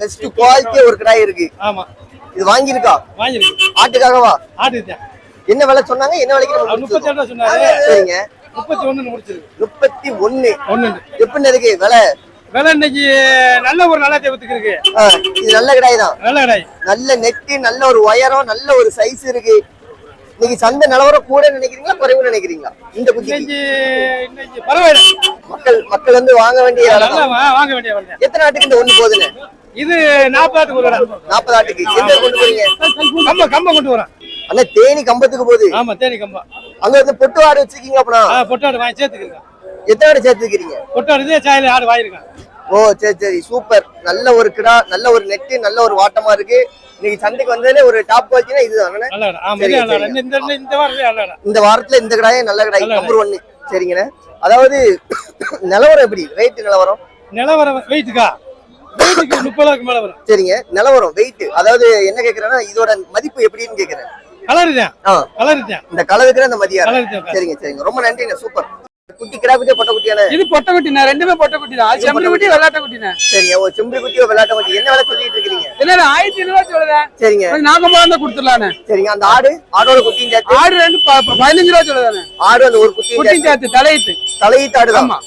Best quality ஒரு கிடாய் இருக்கு. ஆமா. இது வாங்கியிருக்கா? வாங்கிருக்கு ஆட்டுக்காகவா? ஆட்டுதான் என்ன விலை சொன்னாங்க? என்ன விலைக்கு முப்பத்தி? ஏழு சொன்னாரு. சரிங்க. முப்பத்தி ஒண்ணு முடிச்சிருக்கு. முப்பத்தி ஒண்ணு. ஒண்ணு எப்படி இருக்கு? விலை? விலை இன்னைக்கு நல்ல ஒரு நல்ல தெய்வத்துக்கு இருக்கு இது நல்ல கிடாய் தான். நல்ல கடை நல்ல நெட்டு நல்ல ஒரு உயரம் நல்ல ஒரு சைஸ் இருக்கு. இன்னைக்கு சந்தை நிலவரம் கூட நினைக்கிறீங்களா குறைவு நினைக்கிறீங்களா? இந்த பரவாயில்ல. மக்கள் மக்கள் வந்து வாங்க வேண்டிய வாங்க வேண்டிய எத்தனை ஆட்டுக்கு இந்த ஒண்ணு போகுதுன்னு? இது கடை நாற்பது ஆட்டுக்கு. எந்த கொண்டு போறீங்க? கம்ப கம்ப கொண்டு வரேன் அண்ணா தேனி கம்பத்துக்கு போகுது. ஆமா தேனி கம்பா அங்க வந்து பொட்டு ஆடு வச்சிருக்கீங்க அப்படின்னா ஆ, பொட்டாடு வாங்கி சேர்த்துக்கிறேன். எத்தனை ஆடு சேர்த்துக்கிறீங்க? பொட்டாடு இதே சாயல ஆடு வாங்கியிருக்கேன். ஓ சரி சரி. சூப்பர். நல்ல ஒரு கிடா நல்ல ஒரு நெட்டு நல்ல ஒரு வாட்டமா இருக்கு. இன்னைக்கு சந்தைக்கு வந்ததுல ஒரு டாப் குவாலிட்டினா இதுதான். இந்த வாரத்துல இந்த கடாயே நல்ல கடாய் நம்பர் ஒன்னு சரிங்கண்ணே. அதாவது நிலவரம் எப்படி? ரேட் நிலவரம்? நிலவரம் வெயிட்டுக்கா வெயிட்டுக்கு முப்பதாக்கு மேல வரும். சரிங்க. நிலவரம் வெயிட் அதாவது என்ன கேக்குறேன்னா இதோட மதிப்பு எப்படின்னு கேக்குறேன். கலர் தான் ஆ. கலர் தான் இந்த கலருக்குற அந்த மதியம் சரிங்க சரிங்க. ரொம்ப நன்றிண்ணே. சூப்பர். குட்டி கிடா குட்டியா பொட்டை குட்டியான? இது பொட்டை குட்டிண்ணே ரெண்டுமே பொட்டை குட்டி தான். செம்பரி குட்டி குட்டிண்ணே. சரிங்க ஒரு செம்பரி குட்டியோ விளையாட்ட குட்டி? என்ன விலை சொல்லிட்டு இருக்கீங்க என்ன ஆயிரத்தி ஐநூறுவா சொல்லுதேன் சரிங்க. அந்த ஆடு ஆடோட குட்டியும் சேர்த்து? ஆடு ரெண்டு பதினஞ்சு ரூபா சொல்லுதானே ஆடு அந்த ஒரு குட்டியும் குட்டி சேர்த்து? சேர்த்து தலையிட்டு. தலையீட்டு ஆடு தான் ஆமா.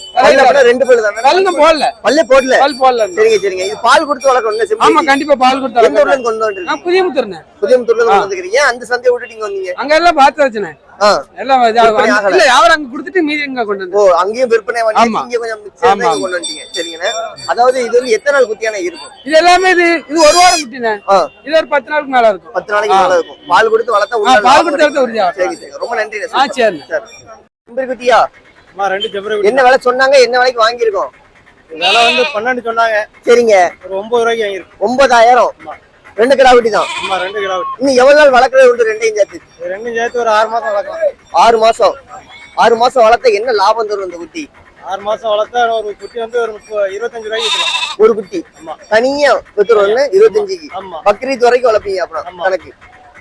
ரெண்டு பல்லு தானே? போடல. பல்லே போடல? பால் போடல. சரிங்க சரிங்க. இது பால் கொடுத்து வளர்க்கணும் ஆமா கண்டிப்பா பால் எந்த ஊர்ல கொண்டு வந்துருக்கீங்க? நான் புதிய முத்துறேன் புதியமுத்தூர்ல கொண்டு வந்துருக்கீங்க அந்த சந்தையை விட்டுட்டு இங்க வந்தீங்க? அங்க எல்லாம் பார்த்து வச்சுனே ஆ எல்லாம். இல்ல அங்க கொடுத்துட்டு மீதி இங்க கொண்டு வந்து ஓ அங்கேயும் விற்பனை பண்ணி. இங்க கொஞ்சம். கொண்டு சரிங்கண்ணே. அதாவது இது வந்து எத்தனை நாள் குட்டியான இருக்கும்? இது எல்லாமே இது இது ஒரு வாரம் குட்டிண்ணே ஆ. இது ஒரு பத்து நாளுக்கு மேல இருக்கும். பத்து நாளைக்கு மேல இருக்கும். பால் கொடுத்து வளர்த்தா பால் லாபம் கொடுத்து கிடைக்கும். உறுதியா சரி சரி. ரொம்ப நன்றி ஆ சார். குட்டியா? ரெண்டு ஜெபரை என்ன விலை சொன்னாங்க? என்ன விலைக்கு வாங்கியிருக்கோம்? விலை வந்து பன்னெண்டு சொன்னாங்க. சரிங்க. ஒரு ஒன்பது ரூபாய்க்கு வாங்கியிருக்கு ஒன்பதாயிரம். ரெண்டு கிடா குட்டி தான். ஆமா ரெண்டு கிலோ இன்னும் எவ்வளவு நாள் வளர்க்கறது உண்டு ரெண்டையும் சேர்த்து? ரெண்டும் சேர்த்து ஒரு ஆறு மாசம் வளர்க்கலாம். ஆறு மாசம். ஆறு மாசம் வளர்த்தா என்ன லாபம் தரும் இந்த குட்டி? ஆறு மாசம் வளர்த்தா ஒரு குட்டி வந்து ஒரு இருபத்தஞ்சு ரூபாய்க்கு ஒரு குட்டி. ஆமா. தனியா வித்துருவோம்னு இருபத்தஞ்சுக்கு. ஆமா. பக்ரீத் வரைக்கும் வளர்ப்பீங்க அப்புறம். கணக்கு.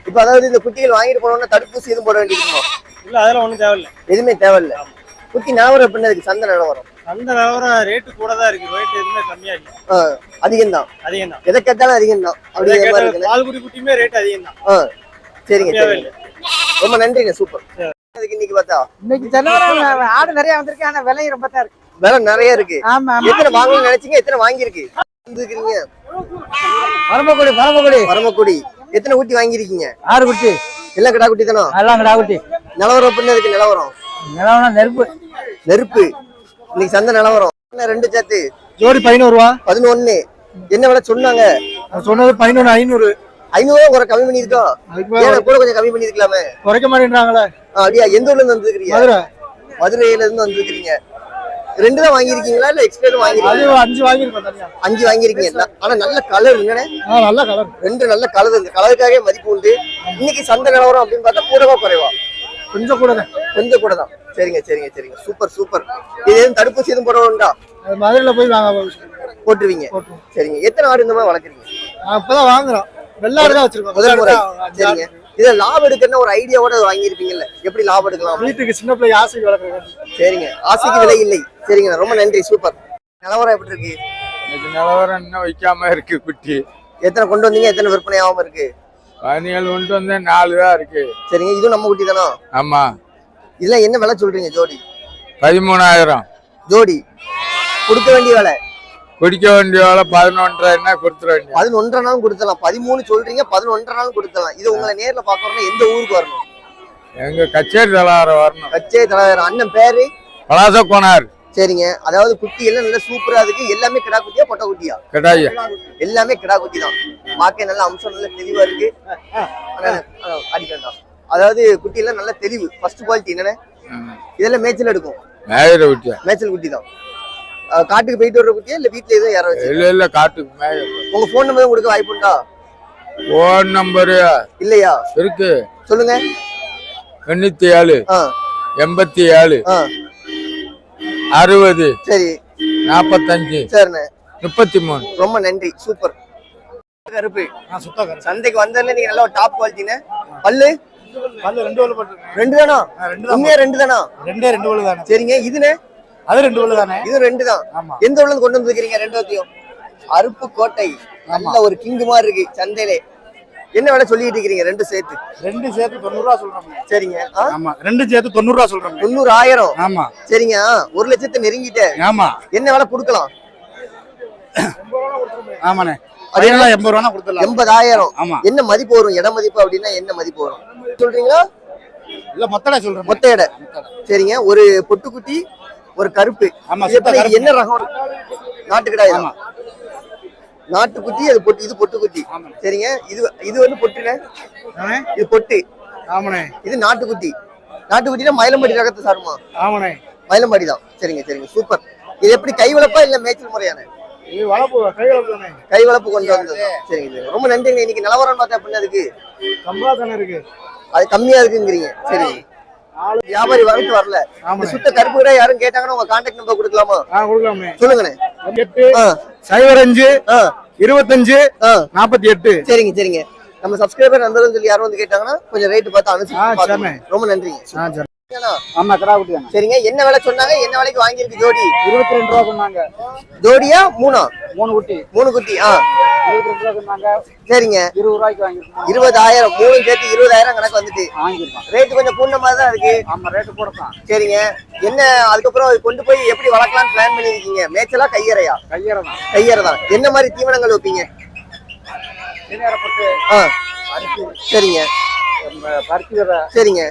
இப்ப அதாவது இந்த குட்டிகள் வாங்கிட்டு போனோம்னா தடுப்பூசி எதுவும் போட வேண்டியிருக்குமா இல்ல அதெல்லாம் ஒண்ணும் தேவையில்ல. எதுவுமே தேவையில்ல. குட்டி நிலவரம் எப்படின்னு அதுக்கு சந்தை நிலவரம். அந்த நிலவரம் ரேட்டு கூட தான் இருக்கு. ரேட் எதுவுமே கம்மியா இல்ல. அதிகம் தான் அதிகம் தான் எதை கேட்டாலும் அதிகம் தான் அப்படி மாதிரி இருக்குண்ணே பால்குடி குட்டியுமே ரேட் அதிகம் தான் சரிங்க ரொம்ப நன்றிங்க சூப்பர். அதுக்கு இன்னைக்கு பார்த்தா? இன்னைக்கு ஜனவரம் ஆடு நிறைய வந்திருக்கு ஆனா விலையும் ரொம்ப தான் இருக்கு. விலை நிறைய இருக்கு. ஆமா ஆமா. எத்தனை வாங்கணும்னு நினைச்சீங்க? எத்தனை வாங்கியிருக்கு? வந்துருக்கீங்க பரமக்குடி பரமக்குடி. பரமக்குடி. எத்தனை குட்டி வாங்கியிருக்கீங்க? ஆறு குட்டி. எல்லாம் கிடா குட்டி தானோ? எல்லாம் கடா குட்டி. நிலவரம் எப்படின்னு அதுக்கு நிலவரம். நெருப்பு. நெருப்பு. இன்னைக்கு சந்தை நிலவரம். என்ன ரெண்டு சேர்த்து? ஜோடி பதினோரு ரூபா பதினொன்னு. என்ன விலை சொன்னாங்க? சொன்னது பதினொன்று ஐநூறு. ஐநூறு ரூபா கம்மி பண்ணிருக்கோம் கூட கொஞ்சம் கம்மி பண்ணிருக்கலாமே குறைக்க மாட்டேன்றாங்களே. அப்படியா? எந்த ஊர்ல இருந்து வந்துருக்கீங்க மதுரை. மதுரையில இருந்து வந்திருக்கீங்க ரெண்டு தான் வாங்கியிருக்கீங்களா? இல்ல எக்ஸ்ட்ரா வாங்கிருக்கீங்க அஞ்சு வாங்கியிருக்கோம் தனியா. அஞ்சு வாங்கியிருக்கீங்க. ந- ஆனா நல்ல கலர் என்னண்ணே? ஆ நல்ல கலர் ரெண்டு நல்ல கலர் இந்த கலருக்காகவே மதிப்பு உண்டு. இன்னைக்கு சந்தை நிலவரம் அப்படின்னு பார்த்தா கூடவா குறைவா? கொஞ்சம் கூட தான். கொஞ்சம் கூட தான். சரிங்க சரிங்க சரிங்க. Super super. இது எதுவும் தடுப்பூசி எதுவும் போடணும்டா? மதுரையில் போய் வாங்க போட்டுருவீங்க. சரிங்க. எத்தனை ஆடு இந்த மாதிரி வளர்க்குறீங்க? நான் இப்பதான் வாங்குறோம். வெள்ளாடு தான் வச்சிருக்கோம். முதல் முறை. சரிங்க. இதுல லாபம் எடுக்கணும்னு ஒரு ஐடியாவோட வாங்கியிருப்பீங்கல்ல? எப்படி லாபம் எடுக்கலாம்? வீட்டுக்கு சின்ன பிள்ளை ஆசைக்கு வளர்க்குறேன் சரிங்க. ஆசைக்கு விலை இல்லை. சரிங்க. ரொம்ப நன்றி. சூப்பர். நிலவரம் எப்படி இருக்கு? நிலவரம் இன்னும் வைக்காம இருக்கு குட்டி. எத்தனை கொண்டு வந்தீங்க? எத்தனை விற்பனை ஆகாம இருக்கு? பதினேழு கொண்டு வந்தேன் நாலு தான் இருக்கு. சரிங்க இதுவும் நம்ம குட்டி தானோ? ஆமா. இதெல்லாம் என்ன விலை சொல்றீங்க ஜோடி? பதிமூணாயிரம். ஜோடி கொடுக்க வேண்டிய விலை? குடிக்க வேண்டிய வேலை பதினொன்றரை என்ன கொடுத்துட வேண்டிய? பதினொன்றரை நாளும் கொடுத்தலாம் பதிமூணு சொல்றீங்க பதினொன்றரை நாளும் கொடுத்தலாம் இது உங்களை நேர்ல பாக்கணும்னா எந்த ஊருக்கு வரணும்? எங்க கச்சேரி தலாரம் வரணும். கச்சே தலைவர் அண்ணன் பேரு? பலாச கோனார் சரிங்க. அதாவது குட்டி எல்லாம் நல்லா சூப்பரா இருக்கு. எல்லாமே கிடா குட்டியா பொட்டை குட்டியா? கடாய? எல்லாமே கிடா குட்டி தான். பார்க்க நல்ல அம்சம் நல்ல தெளிவா இருக்கு. ஆனா, ஆ, அடிக்க வேண்டாம் அதாவது குட்டி எல்லாம் நல்ல தெளிவு. ஃபர்ஸ்ட் குவாலிட்டி என்னன்னு? இதெல்லாம் மேய்ச்சல் எடுக்கும். மேய்ச்சல் குட்டி தான். காட்டுக்கு போயிட்டு வர்ற குட்டியா? இல்ல வீட்டுல எதுவும் யாரோ வச்சு இல்ல இல்ல காட்டுக்கு உங்க போன் நம்பர் கொடுக்க வாய்ப்புண்டா போன் நம்பரு இல்லையா? இருக்கு. சொல்லுங்க. எண்ணூத்தி ஏழு. எண்பத்தி ஏழு. அறுபது. சரி. நாப்பத்தஞ்சு. சரிண்ணே. முப்பத்தி மூணு ரொம்ப நன்றி. சூப்பர். கருப்பு. நான் சுத்தம் சந்தைக்கு வந்ததுல நீங்க நல்ல ஒரு டாப் குவாலிட்டின்னு பல்லு? பல்லு ரெண்டு பல்லு போட்டுருக்கேன் ரெண்டு தானா? ரெண்டு உண்மையா ரெண்டு தானா? ரெண்டே ரெண்டு பல்லு தானே. சரிங்க. இதுன்னு அது ரெண்டு பல்லு தானே? இது ரெண்டு தான். எந்த ஊர்ல இருந்து கொண்டு வந்துருக்கீங்க ரெண்டு வத்தியும் அருப்புக்கோட்டை நல்ல ஒரு கிங்கு மாதிரி இருக்கு சந்தையிலே. என்ன விலை சொல்லிட்டு இருக்கிறீங்க? ரெண்டு சேர்த்து. ரெண்டு சேர்த்து தொண்ணூறு ரூபா சொல்றோம் சரிங்க? ஆமா ரெண்டு சேர்த்து தொண்ணூறு ரூபா சொல்றோம் தொண்ணூறு ஆயிரம் ஆமா. சரிங்க. ஒரு லட்சத்தை நெருங்கிட்டேன் ஆமா. என்ன விலை கொடுக்கலாம்? ஆமாண்ணே. அதெல்லாம் எண்பது ரூபா கொடுத்துடலாம். எண்பதாயிரம். ஆமா. என்ன மதிப்பு வரும்? இட மதிப்பு அப்படின்னா என்ன மதிப்பு வரும்? சொல்றீங்களா? இல்ல மொத்தடா சொல்றேன். மொத்த எடை சரிங்க. ஒரு பொட்டுக்குட்டி ஒரு கருப்பு. ஆமா. என்ன ரகம்? நாட்டுக்கிடாய்? ஆமா. நாட்டுக்குட்டி அது பொட்டு இது பொட்டுக்குட்டி. சரிங்க? இது இது வந்து பொட்டுல இது பொட்டு. ஆமாண்ணே. இது நாட்டுக்குட்டி. நாட்டுக்குட்டினா மயிலம்படி ரகத்தை சாருமா? ஆமாண்ணே. மயிலம்பாடி தான். சரிங்க சரிங்க. சூப்பர். இது எப்படி கை வளர்ப்பா இல்ல மேய்ச்சல் முறையான கை வளர்ப்பு வளர்ப்பு கொண்டு வந்தது. சரிங்க சரிங்க. ரொம்ப நன்றிங்க. இன்னைக்கு நிலவரம் பார்த்தா அப்படின்னா அதுக்கு தானே இருக்கு. அது கம்மியா இருக்குங்கிறீங்க. சரி வியாபாரி வரத்து வரல. சுத்த கருப்பு கடை யாரும் கேட்டாங்கன்னா உங்க கான்டாக்ட் நம்பர் கொடுக்கலாமா? கொடுக்கலாமே. சொல்லுங்கண்ணே. எட்டு சைபர் அஞ்சு இருபத்தஞ்சு நாற்பத்தி எட்டு சரிங்க சரிங்க. நம்ம சப்ஸ்கிரைபர் நண்பர்கள் சொல்லி யாரும் வந்து கேட்டாங்கன்னா கொஞ்சம் ரேட் பார்த்து. சரிண்ணே. ரொம்ப நன்றிங்க. சரிங்களா? ஆமா கடா குட்டி தானே சரிங்க. என்ன விலை சொன்னாங்க? என்ன விலைக்கு வாங்கியிருக்கு ஜோடி? இருபத்தி ரெண்டு ரூபா சொன்னாங்க. ஜோடியா? மூணா? மூணு குட்டி. மூணு குட்டி ஆ. இருபத்தி ரெண்டு ரூபா சொன்னாங்க. சரிங்க. இருபது ரூபாய்க்கு வாங்கிருக்கோம் இருபதாயிரம் மூணு சேர்த்து இருபதாயிரம் கணக்கு வந்துட்டு. வாங்கிருக்கோம் ரேட் கொஞ்சம் கூண்ட மாதிரி தான் இருக்கு. ஆமா ரேட்டு போடலாம் சரிங்க. என்ன அதுக்கப்புறம் அது கொண்டு போய் எப்படி வளர்க்கலாம்னு பிளான் பண்ணிருக்கீங்க மேய்ச்சலா கையறையா? கையறை தான் கையறை தான் என்ன மாதிரி தீவனங்கள் வைப்பீங்க? சரிங்க. பருத்தி சரிங்க.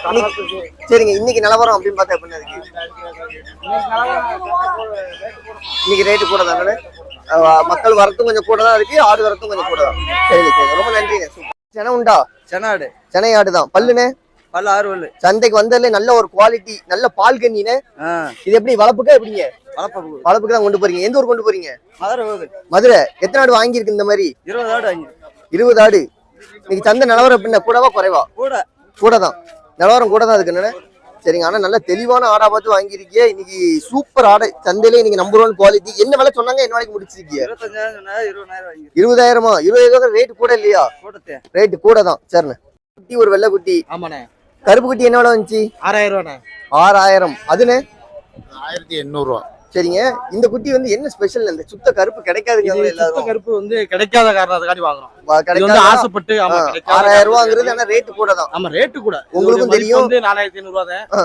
சரிங்க இன்னைக்கு நிலவரம் அப்படின்னு பார்த்தா எப்படி இருக்கு? இன்னைக்கு ரேட்டு கூட தானே மக்கள் வரத்தும் கொஞ்சம் கூட தான் இருக்கு ஆடு வரத்தும் கொஞ்சம் கூட தான் சரிங்க சரிங்க. ரொம்ப நன்றிங்க. சென உண்டா? செனாடு. சென்னை ஆடு தான் பல்லுனே பல்ல ஆறு பல்லு. சந்தைக்கு வந்ததுல நல்ல ஒரு குவாலிட்டி நல்ல பால் கண்ணினே இது எப்படி வளர்ப்புக்கா எப்படிங்க? வளர்ப்பு வளர்ப்புக்கு தான் கொண்டு போறீங்க. எந்த ஊர் கொண்டு போறீங்க? மதுரை மதுரை. எத்தனை ஆடு வாங்கியிருக்கு இந்த மாதிரி? இருபது ஆடு வாங்கி இருபது ஆடு. இன்னைக்கு சந்தை நிலவரம் எப்படின்னா கூடவா குறைவா? கூட. கூட தான் நிலவரம் கூட தான் இருக்கு என்னண்ணே சரிங்க. ஆனா நல்ல தெளிவான ஆடா பார்த்து வாங்கியிருக்கீங்க இன்னைக்கு சூப்பர் ஆடை. சந்தையில இன்னைக்கு நம்பர் ஒன் குவாலிட்டி என்ன விலை சொன்னாங்க? என்ன விலைக்கு சொன்னா இருபதாயிரம் இருபதாயிரமா? இருபதாயிரம் ரேட் கூட இல்லையா? கூட்டத்தே ரேட் கூட தான். சரிண்ணே. குட்டி ஒரு வெள்ளை குட்டி. ஆமாண்ணே. கருப்பு குட்டி என்ன விலை வந்துச்சு? ஆறாயிரம் ரூபாண்ணே. ஆறாயிரம். அதுண்ணே? ஆயிரத்தி எண்ணூறு ரூபா. சரிங்க. இந்த குட்டி வந்து என்ன ஸ்பெஷல் இந்த சுத்த கருப்பு எல்லாரும் கருப்பு வந்து கிடைக்காத காரணத்துக்காண்டி வாங்குறோம். வந்து? ஆசைப்பட்டு ஆறாயிரம் ரூபாங்கிறது ஆனா ரேட் கூட தான். ஆமா ரேட்டு கூட. உங்களுக்கும் தெரியும். வந்து நாலாயிரத்தி ஐநூறு ரூபா.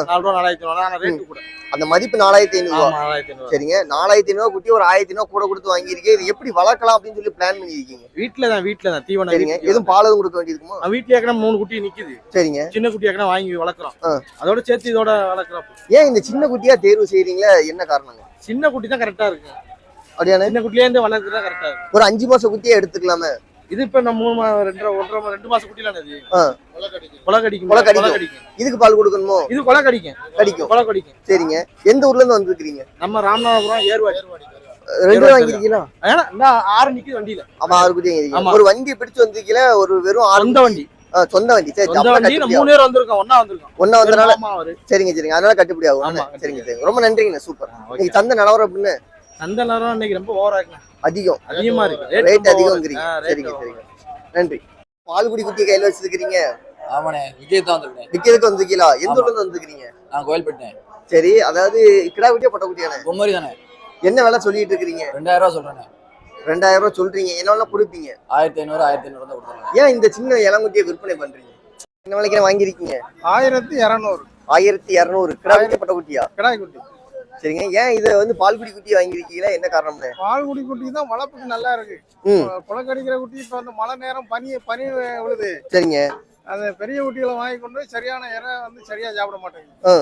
நாலு ரூபா நாலாயிரத்தி ஐநூறு ஆனா ரேட்டு கூட. அந்த மதிப்பு நாலாயிரத்தி ஐநூறு நாலாயிரத்தி சரிங்க. நாலாயிரத்தி ஐநூறு குட்டி ஒரு ஆயிரத்தி ஐநூறு கூட கொடுத்து வாங்கியிருக்கேன். இது எப்படி வளர்க்கலாம் அப்படின்னு சொல்லி பிளான் பண்ணியிருக்கீங்க? வீட்டுல தான் வீட்டுல தான். தீவனம் சரிங்க. எதுவும் பால் எதுவும் கொடுக்க வேண்டியிருக்குமா. வீட்டுல மூணு குட்டி நிக்குது. சரிங்க. சின்ன குட்டி வாங்கி வளர்க்குறோம். அதோட சேர்த்து இதோட வளர்க்குறோம். ஏன் இந்த சின்ன குட்டியா தேர்வு செய்றீங்களா? என்ன காரணங்க? சின்ன குட்டி தான் கரெக்டா இருக்கு அப்படியானே சின்ன குட்டிலே இருந்து வளர்க்குறது கரெக்டா இருக்கு ஒரு அஞ்சு மாசம் குட்டியா எடுத்துக்கலாமே. இது இப்ப நம்ம மூணு மா- ரெண்டரை ஒன்றரை ரெண்டு மாசம் குட்டிலாம் இது. கொலை கடிக்கும் கொலை கடிக்கும். இதுக்கு பால் கொடுக்கணுமோ? இது கொலை கடிக்கும். கடிக்கும் கொலை கடிக்கும் சரிங்க. எந்த ஊர்ல இருந்து வந்திருக்கீங்க நம்ம ராமநாதபுரம் ஏர்வாடி. ரெண்டு வாங்கிருக்கீங்களா ஏன்னா ஆறு நிக்குது வண்டியில. ஆமா ஆறு குட்டி. ஒரு வண்டி பிடிச்சு வந்திருக்கீங்க ஒரு வெறும் ஆறு வண்டி. சொந்த வண்டி. சரி மூணு பேர் வந்திருக்கோம். ஒண்ணா வந்திருக்கோம். ஒன்னா வந்தனால சரிங்க சரிங்க. அதனால கட்டுப்படி ஆகும். சரிங்க சரிங்க. ரொம்ப நன்றிங்க சூப்பர். இன்னைக்கு தந்த நிலவரம் அப்படின்னு அந்த நேரம் இன்னைக்கு ரொம்ப ஓவரா அதிகம். அதிகமா இருக்கு. ரேட். அதிகம்ங்கிறீங்க. rate சரிங்க. சரிங்க. நன்றி. பால்குடி குட்டி கையில வச்சிருக்கீங்க ஆமாண்ணே விஜய் தான் வந்திருக்கேன் விக்கிறதுக்கு வந்திருக்கீங்களா? எந்த ஊர்ல இருந்து வந்திருக்கீங்க? நான் கோயில்பட்டேன். சரி அதாவது கிடா குட்டியா பொட்டை குட்டியானே பொம்மரி தானே. என்ன விலை சொல்லிட்டு இருக்கீங்க ரெண்டாயிரம் ரூபா சொல்றேனே ரெண்டாயிரம் ரூபாய் சொல்றீங்க. என்ன கொடுப்பீங்க? ஆயிரத்தி ஐநூறு ஆயிரத்தி ஐநூறு தான் கொடுத்துருவேன். ஏன் இந்த சின்ன இளங்குட்டியை விற்பனை பண்றீங்க? என்ன விலைக்கு வாங்கியிருக்கீங்க? ஆயிரத்தி இரநூறு. ஆயிரத்தி இரநூறு. கிடா குட்டியா பொட்டை குட்டியா? கிடாய் குட்டி. சரிங்க. ஏன் இதை வந்து பால்குடி குட்டி வாங்கியிருக்கீங்களா? என்ன காரணம்னு? பால்குடி குட்டி தான் வளர்ப்புக்கு நல்லா இருக்கு. ம். குளக்கடிக்கிற குட்டி இப்ப வந்து மழை நேரம் பனி பனி விழுது. சரிங்க. அந்த பெரிய குட்டிகளை வாங்கி கொண்டு சரியான இறை வந்து சரியா சாப்பிட மாட்டேங்குது. ஆ.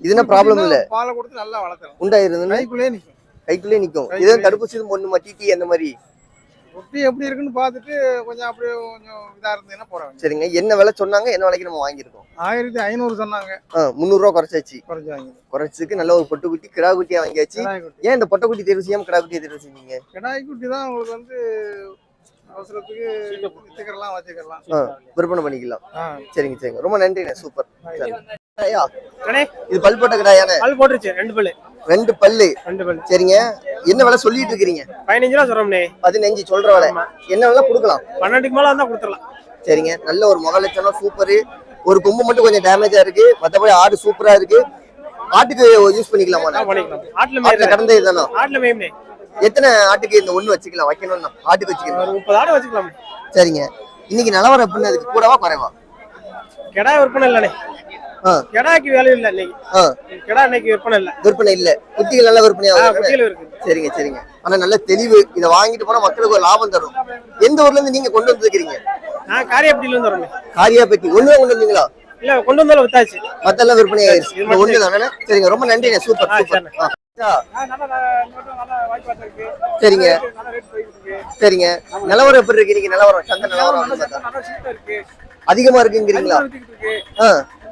இது என்ன ப்ராப்ளம் இல்ல? பாலை கொடுத்து நல்லா வளர்க்குறோம் உண்டாயிருதுன்னு? கைக்குள்ளே நிற்கும் கைக்குள்ளே நிக்கும். கைக்குள்ளே இதே தடுப்பூசி போடணுமா? டிடி அந்த மாதிரி? குட்டி எப்படி இருக்குன்னு பார்த்துட்டு கொஞ்சம் அப்படியே கொஞ்சம் இதா இருந்ததுன்னா வேண்டியது. சரிங்க. என்ன விலை சொன்னாங்க? என்ன விலைக்கு நம்ம வாங்கியிருக்கோம்? ஆயிரத்தி ஐநூறு சொன்னாங்க. ஆ முந்நூறுரூவா குறைச்சாச்சு. குறைஞ்சு வாங்கி குறைச்சதுக்கு நல்ல ஒரு பொட்டு குட்டி கிடா குட்டியா வாங்கியாச்சு ஏன் இந்த பொட்டை குட்டி தேர்வு செய்யாம கிடா குட்டியை தேர்வு செஞ்சீங்க? கிடாய் குட்டி தான் உங்களுக்கு வந்து அவசரத்துக்கு வித்துக்கலாம் வச்சுக்கலாம் ஆ விற்பனை பண்ணிக்கலாம். சரிங்க சரிங்க. ரொம்ப நன்றிண்ணே சூப்பர். இது பல் போட்ட கிடாயானே? பல் போட்டுருச்சு ரெண்டு பல்லு. ரெண்டு பல்லு. ரெண்டு பல்லு. சரிங்க. என்ன விலை சொல்லிட்டு இருக்கிறீங்க? பதினஞ்சு ரூபா சொல்றோம்னே. பதினஞ்சு சொல்ற விலை. என்ன விலை கொடுக்கலாம். பன்னெண்டுக்கு மேல வந்தா கொடுத்துடலாம். சரிங்க. நல்ல ஒரு முக லட்சணம் சூப்பரு ஒரு கொம்பு மட்டும் கொஞ்சம் டேமேஜா இருக்கு. மத்தபடி ஆடு சூப்பரா இருக்கு. ஆட்டுக்கு யூஸ் பண்ணிக்கலாமா? பண்ணிக்கலாம். ஆட்டுல கடந்த இதுதானா ஆட்டுல மேய்மே எத்தனை ஆட்டுக்கு இந்த ஒண்ணு வச்சுக்கலாம்? வைக்கணும்னா. ஆட்டுக்கு வச்சுக்கலாம். முப்பது ஆடு வச்சுக்கலாம். சரிங்க. இன்னைக்கு நிலவரம் எப்படின்னு அதுக்கு கூடவா குறைவா? கிடா விற்பனை இல்லண்ணே. கிடாக்கு வேல்யூ இல்ல இன்னைக்கு. கிடா இன்னைக்கு விற்பனை இல்ல. விற்பனை இல்ல. குட்டிகள் நல்ல விற்பனை இருக்கு சரிங்க சரிங்க. ஆனா நல்ல தெளிவு. இதை வாங்கிட்டு போனா மக்களுக்கு ஒரு லாபம் தரும். எந்த ஊர்ல இருந்து நீங்க கொண்டு வந்துருக்கீங்க நான் காரியப்பட்டியில இருந்து வரேன் காரியாபேட்டி ஒண்ணுதான் கொண்டு வந்தீங்களா? இல்ல கொண்டு வந்தாலும் வித்தாச்சு. மத்தெல்லாம் விற்பனை ஆயிருச்சு இந்த ஒண்ணு தானே. சரிங்க ரொம்ப நன்றிண்ணே. Super super. சரிங்க. சரிங்க. நிலவரம் எப்படி இருக்கு நிலவரம் சந்தை நிலவரம் அதிகமா இருக்குங்கிறீங்களா?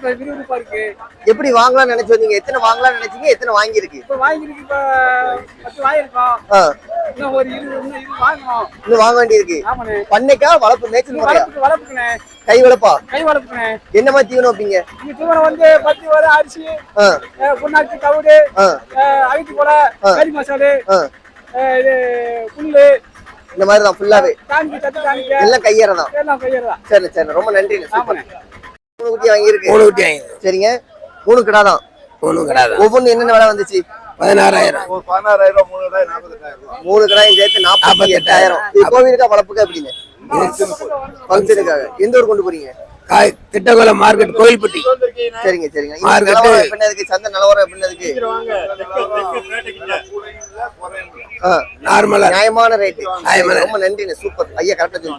விறுவிறுப்பா இருக்கு எப்படி வாங்கலாம்னு நினைச்சு வந்தீங்க? எத்தனை வாங்கலாம்னு நினைச்சீங்க? எத்தனை வாங்கியிருக்கு? இப்ப வாங்கிருக்கு இப்ப பத்து வாங்கிருக்கோம் இன்னும் ஒரு இருபது இன்னும் வாங்கணும். இன்னும் வாங்க வேண்டியிருக்கு. பண்ணைக்கா வளர்ப்பு மேய்ச்சல் வளர்ப்புக்கு வளர்ப்புக்குண்ணே கை வளர்ப்பா கை வளர்ப்புக்குண்ணே என்ன மாதிரி தீவனம் வைப்பீங்க? இங்க தீவனம் வந்து பத்து வர அரிசி புண்ணாக்கு தவிடு அவித்து போல கறி மசாலு இது புல்லு இந்த மாதிரி தான் ஃபுல்லாவே எல்லாம் கையறதான். சரி சரி ரொம்ப நன்றி சூப்பர். மூணு குட்டி வாங்கியிருக்கு. மூணு குட்டி வாங்கி சரிங்க. மூணு கிடா தான். மூணு கிடாது ஒவ்வொன்று என்னென்ன விலை வந்துச்சு? பதினாறாயிரம். மூணு கடாயும் சேர்த்து நாற்பத்தி எட்டாயிரம். இது கோவிலுக்கா வளர்ப்புக்கா எப்படிங்க? ஃபங்க்ஷனுக்காக எந்த ஊர் கொண்டு போறீங்க? திட்டக்குளம் மார்க்கெட் கோயில்பட்டி. சரிங்க சரிங்க. எப்படி இருக்கு? சந்தை நிலவரம் ஆ, நார்மலா. நியாயமான ரேட்டு நியாயமான. ரொம்ப நன்றிண்ணே சூப்பர். ஐயா கரெக்டா சொல்லி